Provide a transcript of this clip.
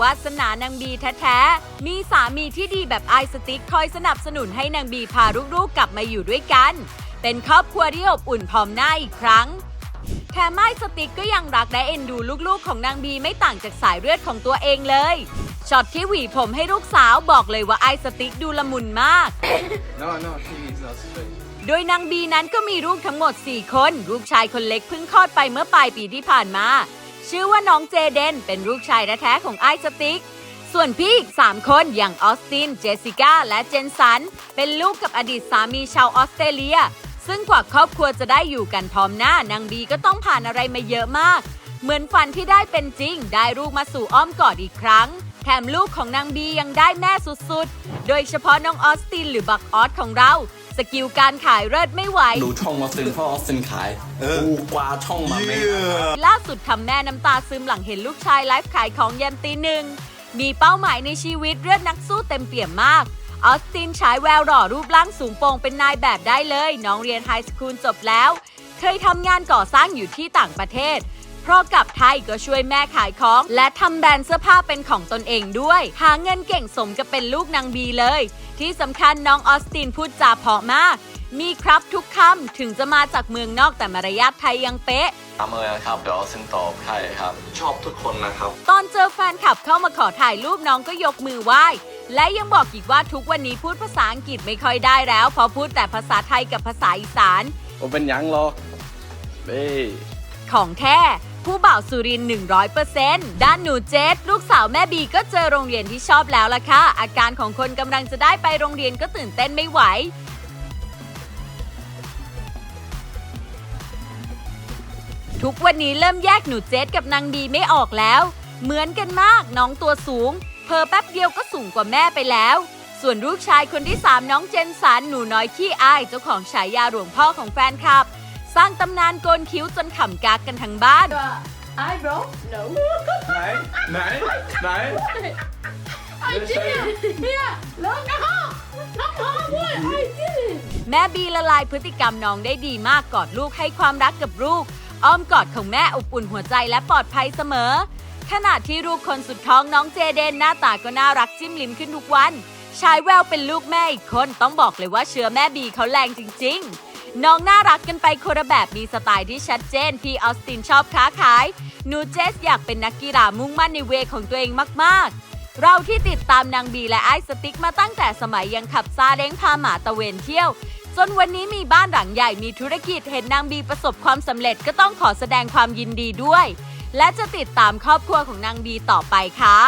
วาสนานางบีแท้ๆ มีสามีที่ดีแบบไอสติ๊กคอยสนับสนุนให้นางบีพาลูกๆกลับมาอยู่ด้วยกัน เป็นครอบครัวที่อบอุ่นพร้อมหน้าอีกครั้งแถมไม้สติ๊กก็ยังรักและเอ็นดูลูกๆ ของนางบีไม่ต่างจากสายเลือดของตัวเองเลยช็อตที่หวีผมให้ลูกสาวบอกเลยว่าไอสติ๊กดูละมุนมาก No, no, s โดยนางบีนั้นก็มีลูกทั้งหมด 4 คน ลูกชายคนเล็กเพิ่งคลอดไปเมื่อปลายปีที่ผ่านมา ชื่อว่าน้องเจเดน เป็นลูกชายแท้ๆของไอสติก ส่วนพี่อีก 3 คนอย่างออสติน เจสสิก้า และเจนสัน เป็นลูกกับอดีตสามีชาวออสเตรเลีย ซึ่งกว่าครอบครัวจะได้อยู่กันพร้อมหน้านางบีก็ต้องผ่านอะไรมาเยอะมาก เหมือนฝันที่ได้เป็นจริง ได้ลูกมาสู่อ้อมกอดอีกครั้ง แถมลูกของนางบียังได้แม่สุดๆ โดยเฉพาะน้องออสตินหรือบักออสของเรา สกิลการขายเลิศไม่ไหว ดูช่องออสตินเพราะออสตินขายกูกว่าช่องมาไม่ล่าสุดทำแม่น้ำตาซึมหลังเห็นลูกชายไลฟ์ขายของยามตีหนึ่ง มีเป้าหมายในชีวิตเลือดนักสู้เต็มเปี่ยมมาก ออสตินฉายแววหล่อรูปร่างสูงโปร่งเป็นนายแบบได้เลย น้องเรียนไฮสคูลจบแล้ว เคยทำงานก่อสร้างอยู่ที่ต่างประเทศเพ ราะกลับไทยก็ช่วยแม่ขายของ และทำแบรนด์เสื้อผ้าเป็นของตนเองด้วย หาเงินเก่งสมกับเป็นลูกนางบีเลย ที่สำคัญน้องออสตินพูดจาเพราะมาก มีครับทุกคำถึงจะมาจากเมืองนอกแต่มารยาทไทยยังเป๊ะทำเลยนะครับเดี๋ยวออสตินตอบให้ครับ ชอบทุกคนนะครับ ตอนเจอแฟนคลับเข้ามาขอถ่ายรูปน้องก็ยกมือไหว้ และยังบอกอีกว่าทุกวันนี้พูดภาษาอังกฤษไม่ค่อยได้แล้วเพราะพูดแต่ภาษาไทยกับภาษาอีสาน ผมเป็นยังหรอกเบ้ของแท้ ผู้บ่าวสุรินทร์100%ด้านหนูเจสลูกสาวแม่บีก็เจอโรงเรียนที่ชอบแล้วล่ะค่ะ อาการของคนกำลังจะได้ไปโรงเรียนก็ตื่นเต้นไม่ไหวทุกวันนี้เริ่มแยกหนูเจสกับนางบีไม่ออกแล้ว เหมือนกันมากน้องตัวสูง เพอแป๊บเดียวก็สูงกว่าแม่ไปแล้ว ส่วนลูกชายคนที่ 3 น้องเจนสันหนูน้อยขี้อาย เจ้าของฉายาหลวงพ่อของแฟนคลับ สร้างตำนานโกนคิ้วจนขำกากกันทั้งบ้าน eyebrow? No. ไหน ไหน ไหน I didn't. Yeah. Look, no. No, what? I didn't. แม่บีละลายพฤติกรรมน้องได้ดีมากกอดลูกให้ความรักกับลูก อ้อมกอดของแม่อบอุ่นหัวใจและปลอดภัยเสมอ ขณะที่ลูกคนสุดท้องน้องเจเดนหน้าตาก็น่ารักจิ้มลิ้มขึ้นทุกวัน ชายแววเป็นลูกแม่อีกคนต้องบอกเลยว่าเชื้อแม่บีเขาแรงจริง ๆ น้องน่ารักกันไปคนละแบบมีสไตล์ที่ชัดเจนพี่ออสตินชอบค้าขายหนูเจสอยากเป็นนักกีฬามุ่งมั่นในเวของตัวเองมากๆ เราที่ติดตามนางบีและไอซ์สติ๊กมาตั้งแต่สมัยยังขับซาเล้งพาหมาตะเวนเที่ยว จนวันนี้มีบ้านหลังใหญ่มีธุรกิจเห็นนางบีประสบความสำเร็จก็ต้องขอแสดงความยินดีด้วย และจะติดตามครอบครัวของนางบีต่อไปค่ะ